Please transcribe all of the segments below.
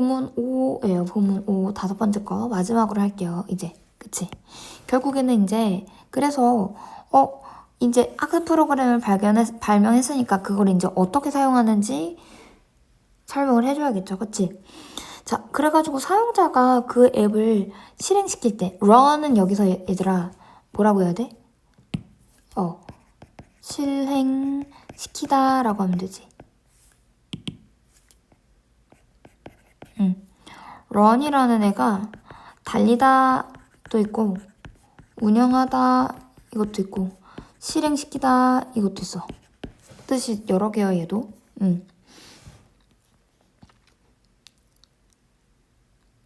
부문 5예요. 부문 5 다섯 번째 거 마지막으로 할게요. 이제 그치? 결국에는 이제 그래서 어 이제 학습 프로그램을 발견했 발명했으니까 그걸 이제 어떻게 사용하는지 설명을 해줘야겠죠, 그치? 자, 그래가지고 사용자가 그 앱을 실행시킬 때 run은 여기서 얘- 얘들아 뭐라고 해야 돼? 어 실행시키다라고 하면 되지. 응. Run이라는 애가 달리다도 있고 운영하다 이것도 있고 실행시키다 이것도 있어. 뜻이 여러 개야 얘도. 응.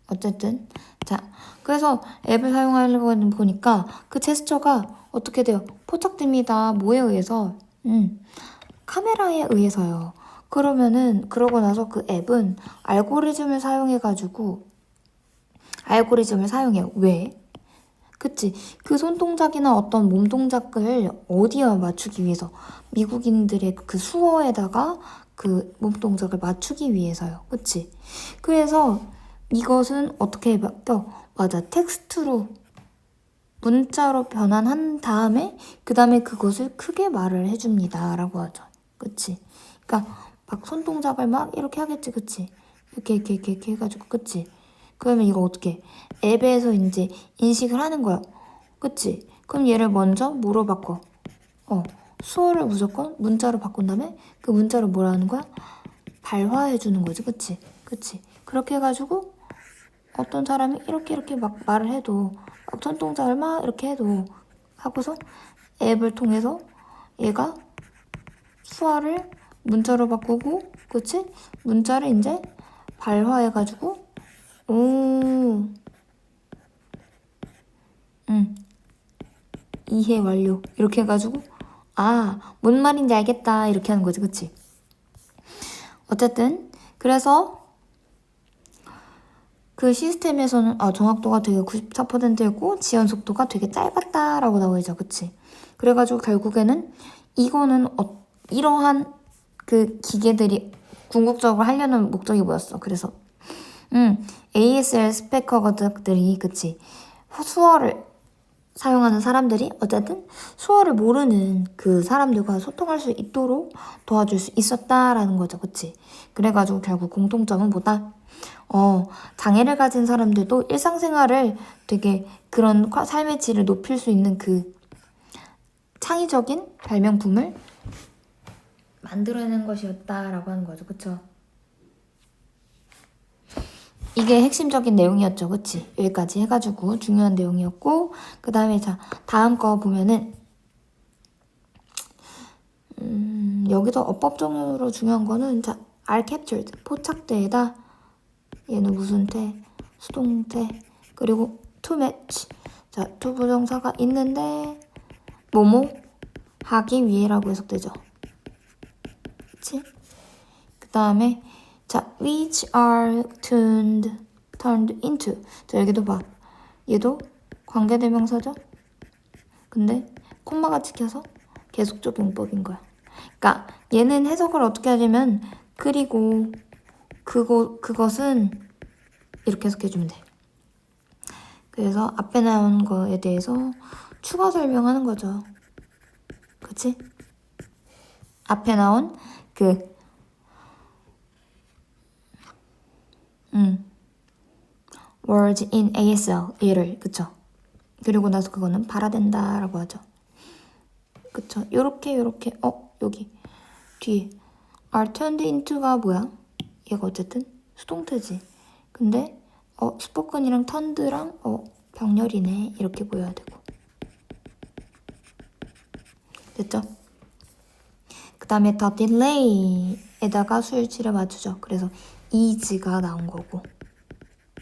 어쨌든 자 그래서 앱을 사용하려고 보니까 그 제스처가 어떻게 돼요? 포착됩니다. 뭐에 의해서? 음 카메라에 의해서요. 그러면은 그러고 나서 그 앱은 알고리즘을 사용해 가지고 알고리즘을 사용해요. 왜? 그치. 그 손동작이나 어떤 몸 동작을 어디에 맞추기 위해서. 미국인들의 그 수어에다가 그 몸 동작을 맞추기 위해서요. 그치. 그래서 이것은 어떻게 바뀌어? 맞아. 텍스트로, 문자로 변환한 다음에, 그 다음에 그것을 크게 말을 해줍니다. 라고 하죠. 그치. 그니까, 막 손동작을 막 이렇게 하겠지. 그치. 이렇게, 이렇게, 이렇게, 이렇게 해가지고. 그치. 그러면 이거 어떻게 앱에서 이제 인식을 하는 거야. 그치? 그럼 얘를 먼저 뭐로 바꿔? 어, 수어를 무조건 문자로 바꾼 다음에 그 문자로 뭐라 하는 거야? 발화해 주는 거지. 그치? 그치? 그렇게 해가지고 어떤 사람이 이렇게 이렇게 막 말을 해도 막 손동작을 막 이렇게 해도 하고서 앱을 통해서 얘가 수화를 문자로 바꾸고 그치? 문자를 이제 발화해가지고 오. 응. 이해 완료. 이렇게 해가지고, 아, 뭔 말인지 알겠다. 이렇게 하는 거지. 그치? 어쨌든, 그래서, 그 시스템에서는, 아, 정확도가 되게 94%였고, 지연 속도가 되게 짧았다라고 나오죠. 그치? 그래가지고 결국에는, 이거는, 어, 이러한 그 기계들이 궁극적으로 하려는 목적이 뭐였어. 그래서, 음, ASL 스펙커들이 그치 수어를 사용하는 사람들이 어쨌든 수어를 모르는 그 사람들과 소통할 수 있도록 도와줄 수 있었다라는 거죠, 그치? 그래가지고 결국 공통점은 뭐다? 어, 장애를 가진 사람들도 일상생활을 되게 그런 과- 삶의 질을 높일 수 있는 그 창의적인 발명품을 만들어낸 것이었다라고 하는 거죠, 그쵸? 이게 핵심적인 내용이었죠. 그치? 여기까지 해가지고 중요한 내용이었고, 그 다음에 자, 다음 거 보면은, 음, 여기서 어법적으로 중요한 거는, 자, are captured. 포착대에다, 얘는 무슨 태, 수동태, 그리고 to match. 자, to 부정사가 있는데, 뭐뭐 하기 위해라고 해석되죠. 다음에, 자, which are turned, turned into. 자, 여기도 봐. 얘도 관계대명사죠? 근데 콤마가 찍혀서 계속적 용법인 거야. 그러니까 얘는 해석을 어떻게 하냐면 그리고 그거 그것은 이렇게 해석해주면 돼. 그래서 앞에 나온 거에 대해서 추가 설명하는 거죠. 그치? 앞에 나온 그 음. words in ASL 얘를 그쵸? 그리고 나서 그거는 발화된다라고 하죠. 그쵸? 요렇게 요렇게 어 여기. 뒤에. Are turned into가 뭐야? 얘가 어쨌든 수동태지. 근데 어 스포큰이랑 turned랑 어 병렬이네. 이렇게 보여야 되고. 됐죠? 그 다음에 더 delay에다가 수일치를 맞추죠. 그래서 is가 나온 거고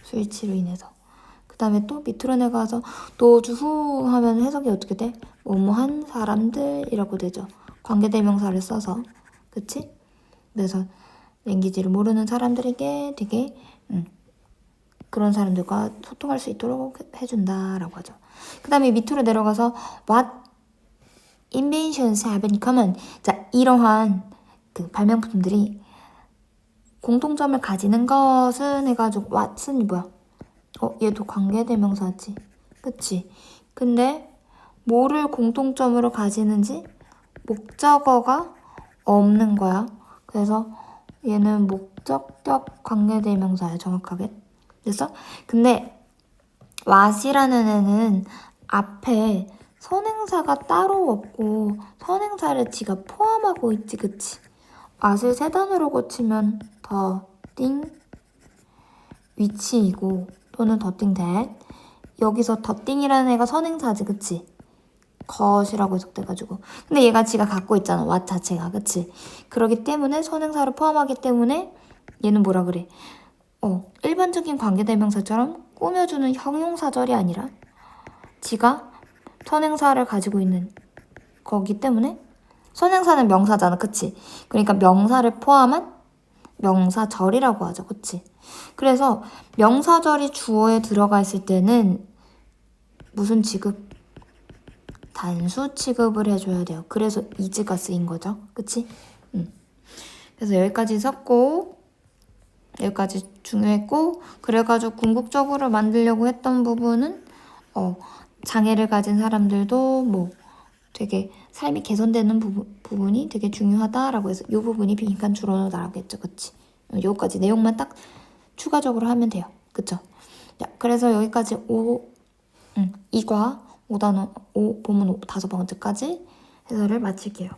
스위치로 인해서. 그 다음에 또 밑으로 내가서 도주 후 하면 해석이 어떻게 돼? 뭐뭐한 사람들이라고 되죠. 관계대명사를 써서. 그치? 그래서 랭귀지를 모르는 사람들에게 되게 음, 그런 사람들과 소통할 수 있도록 해준다라고 하죠. 그 다음에 밑으로 내려가서 what inventions have in common? 자 이러한 그 발명품들이 공통점을 가지는 것은 해가지고 what은이 뭐야? 어 얘도 관계대명사지. 그치? 근데 뭐를 공통점으로 가지는지 목적어가 없는 거야. 그래서 얘는 목적격 관계대명사야 정확하게. 됐어? 근데 what이라는 애는 앞에 선행사가 따로 없고 선행사를 지가 포함하고 있지 그치? what을 세 단어로 고치면 더, 띵, 위치이고 또는 더띵 that 여기서 더띵이라는 애가 선행사지 그치? 것이라고 해석돼가지고 근데 얘가 지가 갖고 있잖아 what 자체가 그치? 그러기 때문에 선행사를 포함하기 때문에 얘는 뭐라 그래? 어 일반적인 관계대명사처럼 꾸며주는 형용사절이 아니라 지가 선행사를 가지고 있는 거기 때문에 선행사는 명사잖아 그치? 그러니까 명사를 포함한 명사절이라고 하죠 그치? 그래서 명사절이 주어에 들어가 있을 때는 무슨 취급? 단수 취급을 해줘야 돼요. 그래서 이즈가 쓰인 거죠. 그치? 응. 그래서 여기까지 썼고, 여기까지 중요했고, 그래가지고 궁극적으로 만들려고 했던 부분은, 어, 장애를 가진 사람들도 뭐 되게 삶이 개선되는 부분, 부분 이 되게 중요하다라고 해서 이 부분이 빈칸 줄어넣어 나가겠죠. 그치? 어, 여기까지 내용만 딱 추가적으로 하면 돼요. 그쵸? 자, 그래서 여기까지 5, 응, 2과 5단원, 5, 보문 5, 다섯 번째까지 해설을 마칠게요.